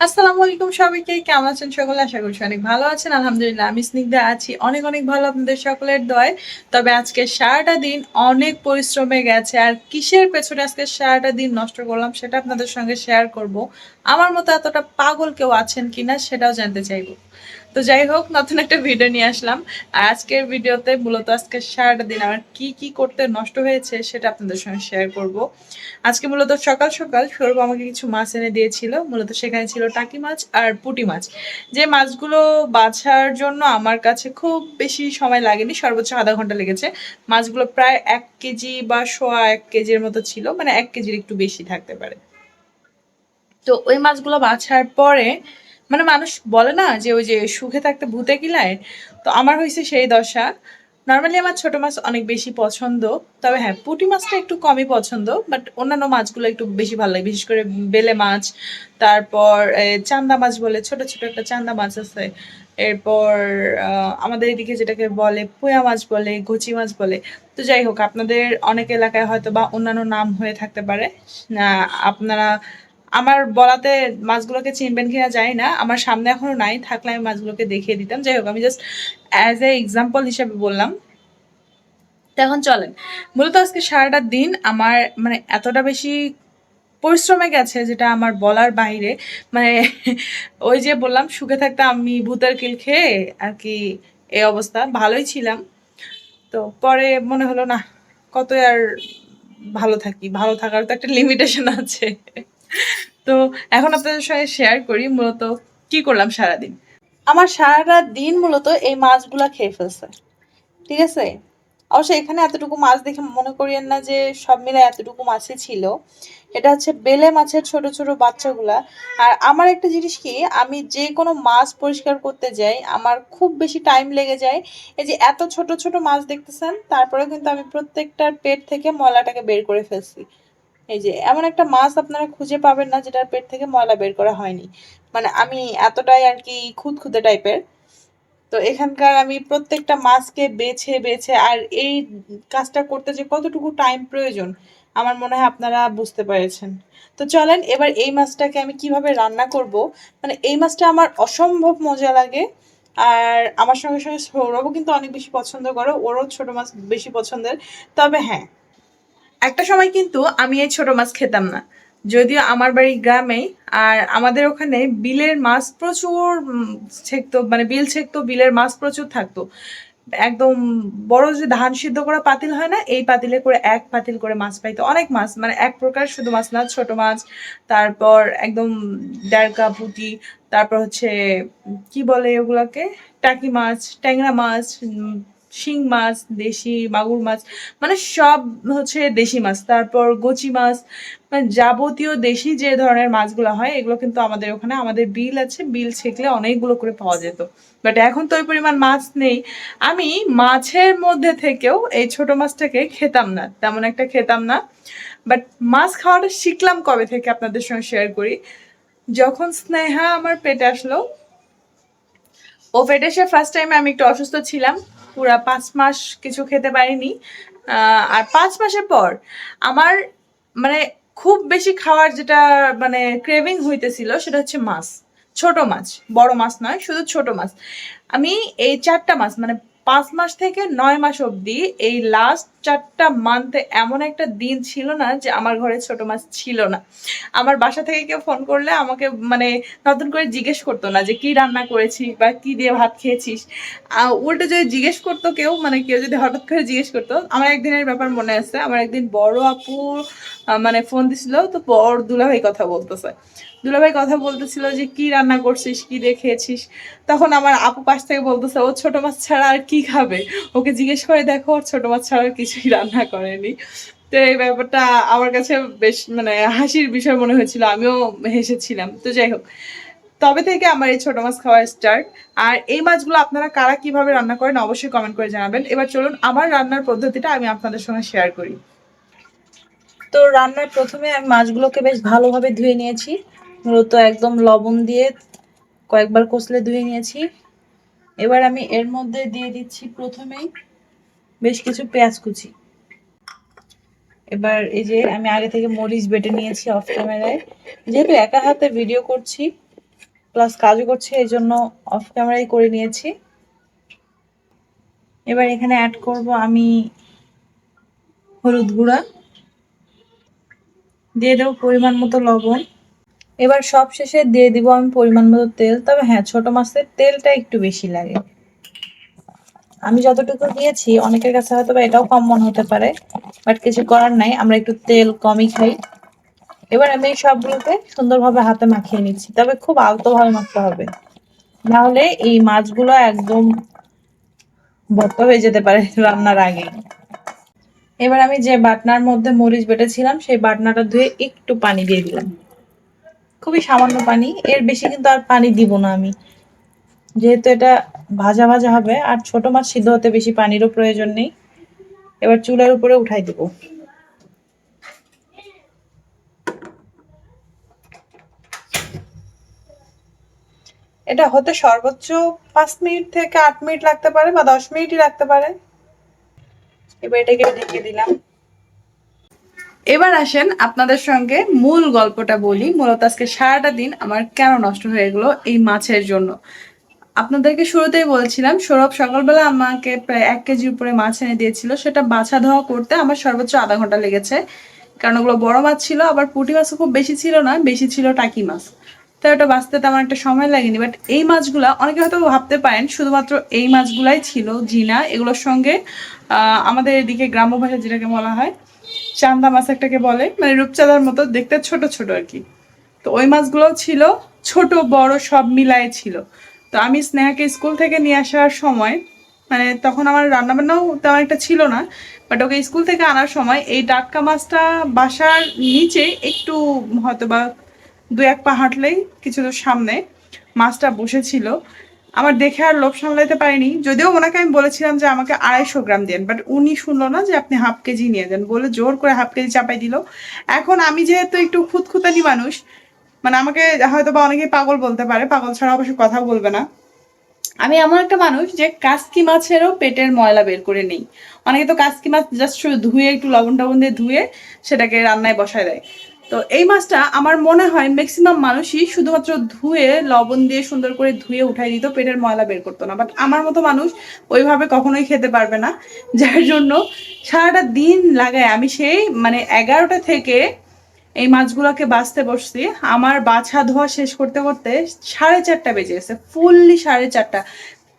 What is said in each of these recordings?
আসসালামু আলাইকুম সবাইকে, কেমন আছেন সকলে? আশা করছি অনেক ভালো আছেন। আলহামদুলিল্লাহ, আমি স্নিগ্ধা আছি। অনেক অনেক ভালো আপনাদের সকলের দয়। তবে আজকে সারাটা দিন অনেক পরিশ্রমে গেছে। আর কিসের পেছনে আজকে সারাটা দিন নষ্ট করলাম সেটা আপনাদের সঙ্গে শেয়ার করব। আমার মতো এতটা পাগল কেউ আছেন কিনা সেটাও জানতে চাইব। তো যাই হোক, নতুন একটা ভিডিও নিয়ে আসলাম। আর আজকের ভিডিওতে মূলত আজকে সারাটা দিন আমার কি কি করতে নষ্ট হয়েছে সেটা আপনাদের সঙ্গে শেয়ার করব। আজকে মূলত সকাল সকাল সৌরভ আমাকে কিছু মাছ এনে দিয়েছিল। মূলত সেখানে ছিল টাকি মাছ আর পুঁটি মাছ। যে মাছগুলো বাছার জন্য আমার কাছে খুব বেশি সময় লাগেনি, সর্বোচ্চ আধা ঘণ্টা লেগেছে। মাছগুলো প্রায় এক কেজি বা সোয়া এক কেজির মতো ছিল মানে এক কেজির একটু বেশি থাকতে পারে। তো ওই মাছগুলো বাছার পরে মানে মানুষ বলে না যে ওই যে সুখে থাকতে ভূতে কিলায় তো আমার হয়েছে সেই দশা। নর্মালি আমার ছোট মাছ অনেক বেশি পছন্দ, তবে হ্যাঁ পুঁটি মাছটা একটু কমই পছন্দ বাট অন্যান্য মাছগুলো একটু বেশি ভালো লাগে, বিশেষ করে বেলে মাছ, তারপর চান্দা মাছ বলে, ছোট ছোট একটা চান্দা মাছ আছে। এরপর আমাদের এদিকে যেটাকে বলে পোয়া মাছ বলে গুচি মাছ বলে। তো যাই হোক, আপনাদের অনেক এলাকায় হয়তো বা অন্যান্য নাম হয়ে থাকতে পারে। আপনারা আমার বলাতে মাছগুলোকে চিনবেন কিনা জানি না, আমার সামনে এখনও নাই, থাকলে আমি মাছগুলোকে দেখিয়ে দিতাম। যাই হোক, আমি জাস্ট অ্যাজ এ এক্সাম্পল হিসাবে বললাম। এখন চলেন। মূলত আজকে সারাটা দিন আমার মানে এতটা বেশি পরিশ্রমে গেছে যেটা আমার বলার বাইরে। মানে ওই যে বললাম, সুখে থাকতে আমি ভূতের কিল খেয়ে আর কি এই অবস্থা, ভালোই ছিলাম। তো পরে মনে হলো, না কত আর ভালো থাকি, ভালো থাকার তো একটা লিমিটেশন আছে। তো এখন আপনাদের সঙ্গে শেয়ার করি মূলত কি করলাম সারাদিন? আমার সারাটা দিন মূলত এই মাছগুলা খেয়ে ফেলছে। ঠিক আছে? অবশ্য এখানে এতটুকু মাছ দেখে মনে করিয়েন না যে সব মিলে এতটুকু মাছই ছিল। এটা হচ্ছে বেলে মাছের ছোট ছোট বাচ্চাগুলা। আর আমার একটা জিনিস কি, আমি যে কোনো মাছ পরিষ্কার করতে যাই, আমার খুব বেশি টাইম লেগে যায়। এই যে এত ছোট ছোট মাছ দেখতেছেন তারপরে কিন্তু আমি প্রত্যেকটার পেট থেকে ময়লাটাকে বের করে ফেলছি। এই যে, এমন একটা মাছ আপনারা খুঁজে পাবেন না যেটার পেট থেকে ময়লা বের করা হয়নি। মানে আমি এতটাই আর কি খুঁতখুঁতে টাইপের। তো এখানকার আমি প্রত্যেকটা মাছকে বেছে বেছে আর এই কাজটা করতে যে কতটুকু টাইম প্রয়োজন, আমার মনে হয় আপনারা বুঝতে পেরেছেন। তো চলেন এবার এই মাছটাকে আমি কীভাবে রান্না করব। মানে এই মাছটা আমার অসম্ভব মজা লাগে। আর আমার সঙ্গে সঙ্গে সৌরভও কিন্তু অনেক বেশি পছন্দ করে, ওরও ছোট মাছ বেশি পছন্দের। তবে হ্যাঁ একটা সময় কিন্তু আমি এই ছোট মাছ খেতাম না। যদিও আমার বাড়ি গ্রামে আর আমাদের ওখানে বিলের মাছ প্রচুর ছেকতো মানে বিল ছেকতো, বিলের মাছ প্রচুর থাকতো। একদম বড় যে ধান সিদ্ধ করা পাতিল হয় না, এই পাতিলে করে এক পাতিল করে মাছ পাইতো। অনেক মাছ মানে এক প্রকার শুধু মাছ না, ছোট মাছ, তারপর একদম ডারকা পুঁটি, তারপর হচ্ছে কি বলে ওগুলাকে? টাকি মাছ, ট্যাংরা মাছ শিং মাছ, দেশি মাগুর মাছ মানে সব হচ্ছে দেশি মাছ। তারপর গচি মাছ মানে যাবতীয় দেশি যে ধরনের মাছগুলো হয়, এগুলো কিন্তু আমাদের ওখানে, আমাদের বিল আছে। বিল ছেকলে অনেকগুলো করে পাওয়া যেত। বাট এখন তো ওই পরিমাণ মাছ নেই। আমি মাছের মধ্যে থেকেও এই ছোট মাছটাকে খেতাম না, তেমন একটা খেতাম না। বাট মাছ খাওয়াটা শিখলাম কবে থেকে আপনাদের সঙ্গে শেয়ার করি। যখন স্নেহা আমার পেটে আসলো, ও পেটে এসে ফার্স্ট টাইম আমি একটু অসুস্থ ছিলাম। পুরা পাঁচ মাস কিছু খেতে পারিনি। আর পাঁচ মাসের পর আমার মানে খুব বেশি খাওয়ার যেটা মানে ক্রেভিং হইতেছিল সেটা হচ্ছে মাছ। ছোট মাছ, বড় মাছ নয়, শুধু ছোট মাছ। আমি এই চারটা মাছ মানে পাঁচ মাস থেকে নয় মাস অবধি এই লাস্ট চারটা মান্থে এমন একটা দিন ছিল না যে আমার ঘরে ছোট মাছ ছিল না। আমার বাসা থেকে কেউ ফোন করলে আমাকে মানে নতুন করে জিজ্ঞেস করতো না যে কি রান্না করেছি বা কি দিয়ে ভাত খেয়েছিস। উল্টে যদি জিজ্ঞেস করতো কেউ মানে কেউ যদি হঠাৎ করে জিজ্ঞেস করতো, আমার একদিনের ব্যাপার মনে আছে, আমার একদিন বড় আপু মানে ফোন দিছিল, তো বড় দুলাভাই কথা বলতেছে। দুলাভাই কথা বলতেছিল যে, কি রান্না করছিস? কি দিয়ে খেয়েছিস? তখন আমার আপু পাশ থেকে বলতেছে, ও ছোট মাছ ছাড়া আর কি খাবে? ওকে জিজ্ঞেস করে, দেখো, ওর ছোট মাছ ছাড়া আর কিছুই রান্না করেনি। তো এই ব্যাপারটা আমার কাছে বেশ মানে হাসির বিষয় মনে হয়েছিল, আমিও হেসেছিলাম। তো যাই হোক, তবে থেকে আমার এই ছোট মাছ খাওয়া স্টার্ট আর এই মাছগুলো আপনারা কারা কীভাবে রান্না করেন, অবশ্যই কমেন্ট করে জানাবেন। এবার চলুন, আমার রান্নার পদ্ধতিটা আমি আপনাদের সঙ্গে শেয়ার করি। তো রান্নার প্রথমে আমি মাছগুলোকে বেশ ভালোভাবে ধুয়ে নিয়েছি। মূলত একদম লবণ দিয়ে কয়েকবার কষলে ধুয়ে নিয়েছি। এবার আমি এর মধ্যে দিয়ে দিচ্ছি প্রথমেই বেশ কিছু পেঁয়াজ কুচি। এবার এই যে আমি আগে থেকে মরিচ বেটে নিয়েছি অফ ক্যামেরায় যেহেতু একা হাতে ভিডিও করছি প্লাস কাজও করছি, এই জন্য অফ ক্যামেরাই করে নিয়েছি। এবার এখানে অ্যাড করব আমি হলুদ গুঁড়া। দিয়ে দেবো পরিমাণ মতো লবণ। এবার সব শেষে দিয়ে দিব আমি পরিমাণ মতো তেল, তবে হ্যাঁ ছোট মাছের তেলটা একটু বেশি লাগে। আমি যতটুকু দিয়েছি, অনেকের কাছে হয়তো বা এটাও কম মনে হতে পারে, বাট কিছু করার নাই, আমরা একটু তেল কমই খাই। এবার আমি এই সবগুলোকে সুন্দরভাবে হাতে মাখিয়ে নিচ্ছি, তবে খুব আলতোভাবে মাখতে হবে। না হলে এই মাছগুলো একদম ভর্তা হয়ে যেতে পারে রান্নার আগে। এবার আমি যে বাটনার মধ্যে মরিচ বেটেছিলাম, সেই বাটনাটা ধুয়ে একটু পানি দিয়ে দিলাম। খুবই সামান্য পানি, এর বেশি কিন্তু আর পানি দিব না আমি। যেহেতু এটা ভাজা ভাজা হবে, আর ছোট মাছ সিদ্ধ হতে বেশি পানিরও প্রয়োজন নেই। এবার চুলার উপরে উঠাই দিব। এটা হতে সর্বোচ্চ পাঁচ মিনিট থেকে আট মিনিট লাগতে পারে বা দশ মিনিটই লাগতে পারে। এবার এটাকে ঢেকে দিলাম। এবার আসেন আপনাদের সঙ্গে মূল গল্পটা বলি। মূলত আজকে সারাটা দিন আমার কেন নষ্ট হয়ে গেলো এই মাছের জন্য। আপনাদেরকে শুরুতেই বলছিলাম, সৌরভ সকালবেলা আমাকে প্রায় এক কেজির উপরে মাছ এনে দিয়েছিল। সেটা বাছা ধোয়া করতে আমার সর্বোচ্চ আধা ঘণ্টা লেগেছে। কারণ ওগুলো বড় মাছ ছিল, আবার পুঁটি মাছও খুব বেশি ছিল না, বেশি ছিল টাকি মাছ। তাই ওটা বাঁচতে তেমন একটা সময় লাগেনি বাট এই মাছগুলা অনেকে হয়তো ভাবতে পারেন শুধুমাত্র এই মাছগুলাই ছিল জিনা এগুলোর সঙ্গে আমাদের এদিকে গ্রাম্য ভাষায় যেটাকে বলা হয় চান্দা মাছ একটাকে বলে মানে রূপচাঁদার মতো দেখতে ছোট ছোট আর কি। তো ওই মাছগুলোও ছিল ছোট বড় সব মিলায়ে ছিল। তো আমি স্নেহাকে স্কুল থেকে নিয়ে আসার সময় মানে তখন আমার রান্নাবান্নাও তেমন একটা ছিল না বাট ওকে স্কুল থেকে আনার সময় এই টাটকা মাছটা বাসার নিচে একটু হয়তো বা দু এক পা হাঁটলেই কিছু দূর সামনে মাছটা বসেছিল। আমার দেখে আর লোভ সামলাইতে পারিনি। যদিও ওনাকে আমি বলেছিলাম যে আমাকে আড়াইশো গ্রাম দেন বাট উনি শুনলো না যে আপনি হাফ কেজি নিয়ে যান। বলে জোর করে হাফ কেজি চাপাই দিল। এখন আমি যেহেতু একটু খুঁতখুতানি মানুষ মানে আমাকে হয়তো বা অনেকেই পাগল বলতে পারে, পাগল ছাড়া অবশ্য কথা বলবে না। আমি এমন একটা মানুষ যে কাস্কি মাছেরও পেটের ময়লা বের করে নেই। অনেকে তো কাস্কি মাছ জাস্ট ধুয়ে একটু লবণ টবণ দিয়ে ধুয়ে সেটাকে রান্নায় বসায় দেয়। তো এই মাছটা আমার মনে হয় ম্যাক্সিমাম মানুষই শুধুমাত্র ধুয়ে, লবণ দিয়ে সুন্দর করে ধুয়ে উঠাই দিত, পেটের ময়লা বের করতো না। বাট আমার মতো মানুষ ওইভাবে কখনোই খেতে পারবে না। যার জন্য সারাটা দিন লাগায়। আমি সেই মানে এগারোটা থেকে এই মাছগুলোকে বাছতে বসছি। আমার বাছা ধোয়া শেষ করতে করতে সাড়ে চারটা বেজে গেছে ফুললি সাড়ে চারটা।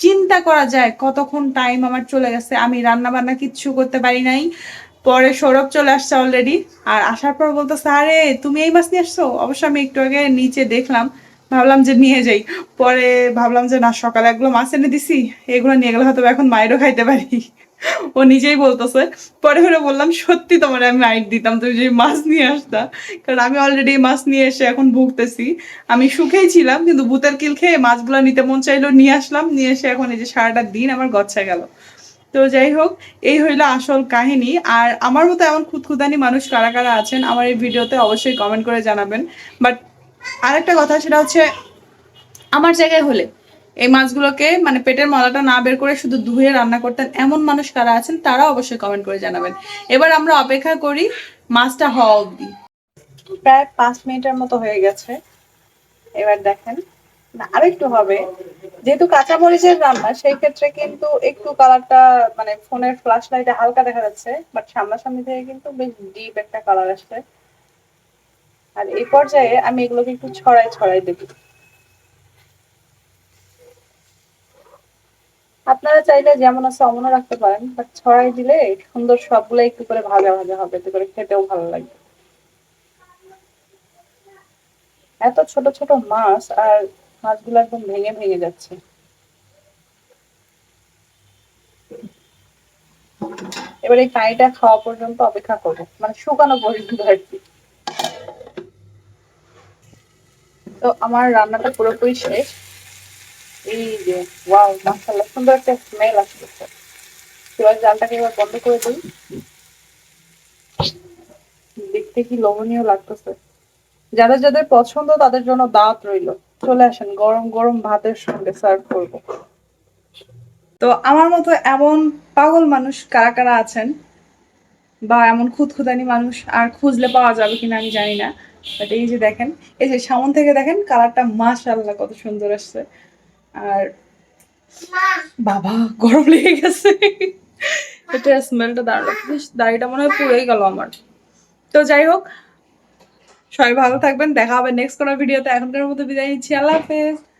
চিন্তা করা যায় কতক্ষণ টাইম আমার চলে গেছে। আমি রান্না বান্না কিচ্ছু করতে পারি নাই। পরে সৌরভ চলে আসছে অলরেডি আর আসার পর বলতেছে, আরে, তুমি এই মাছ নিয়ে আসছো? অবশ্য আমি একটু আগে নিচে দেখলাম, ভাবলাম যে নিয়ে যাই। পরে ভাবলাম যে, না, সকালে এগুলো মাছ এনে দিছি, এগুলো নিয়ে গেলে হয়তো এখন মায়েরও খাইতে পারি। ও নিজেই বলতেছে। পরে ফেরে বললাম, সত্যি তোমার আমি আইট দিতাম, তুমি যদি মাছ নিয়ে আসতা। কারণ আমি অলরেডি মাছ নিয়ে এসে এখন ভুগতেছি। আমি সুখেই ছিলাম, কিন্তু ভূতের কিল খেয়ে মাছগুলো নিতে মন চাইলো, নিয়ে আসলাম। নিয়ে এসে এখন এই যে সারাটা দিন আমার গচ্ছা গেল। তো যাই হোক, এই হইল আসল কাহিনী। আর আমার মতো এমন খুদখুদানি মানুষ কারা কারা আছেন, আমার এই ভিডিওতে অবশ্যই কমেন্ট করে জানাবেন। বাট আরেকটা কথা, সেটা হচ্ছে আমার জায়গায় হলে এই মাছগুলোকে মানে পেটের মলাটা না বের করে শুধু ধুয়ে রান্না করতেন এমন মানুষ কারা আছেন, তারা অবশ্যই কমেন্ট করে জানাবেন। এবার আমরা অপেক্ষা করি মাছটা হওয়া অবধি। প্রায় পাঁচ মিনিটের মতো হয়ে গেছে। এবার দেখেন। না, আরেকটু হবে। যেহেতু কাঁচা মরিচের রান্না, সেই ক্ষেত্রে কিন্তু একটু কালারটা মানে ফোনের ফ্ল্যাশ লাইটে হালকা দেখা যাচ্ছে বাট সামনাসামনি থেকে কিন্তু বেশ ডিপ একটা কালার আসছে। আর এই পর্যায়ে আমি এগুলোকে একটু ছড়াই ছড়াই দেবো। আপনারা চাইলে যেমন আছে অমনও রাখতে পারেন বাট ছড়াই দিলে সুন্দর সবগুলো একটু করে ভাজা ভাজা হবে, এতে করে খেতেও ভালো লাগবে। এত ছোট ছোট মাছ, আর মাছগুলো একদম ভেঙে ভেঙে যাচ্ছে। এবার এই খাওয়া পর্যন্ত অপেক্ষা করব। মানে শুকানো পর্যন্ত আর কি। তো আমার রান্নাটা পুরোপুরি শেষ। এই যে ওয়াও মাশাআল্লাহ, সুন্দর একটা স্মেল আসতেছে চুলার জালটাকে এবার বন্ধ করে দিই। দেখতে কি লোভনীয় লাগতেছে। যাদের যাদের পছন্দ, তাদের জন্য দাঁত রইল। চলে আসেন, গরম গরম ভাতের সঙ্গে সার্ভ করব। তো আমার মতো এমন পাগল মানুষ কারা কারা আছেন? বা এমন খুদখুদানি মানুষ আর খুঁজলে পাওয়া যাবে কিনা আমি জানি না বাট এই যে দেখেন, এই যে সামন থেকে দেখেন কালারটা মাশাআল্লাহ কত সুন্দর আসছে। আর বাবা, গরম লেগে গেছে। এটা স্মেলটা লাগছে। দাড়িটা মনে হয় পুড়েই গেল আমার। তো যাই হোক সবাই ভালো থাকবেন দেখা হবে নেক্সট কোনো ভিডিওতে এখনকার মতো বিদায় নিচ্ছি আল্লাহ হাফেজ।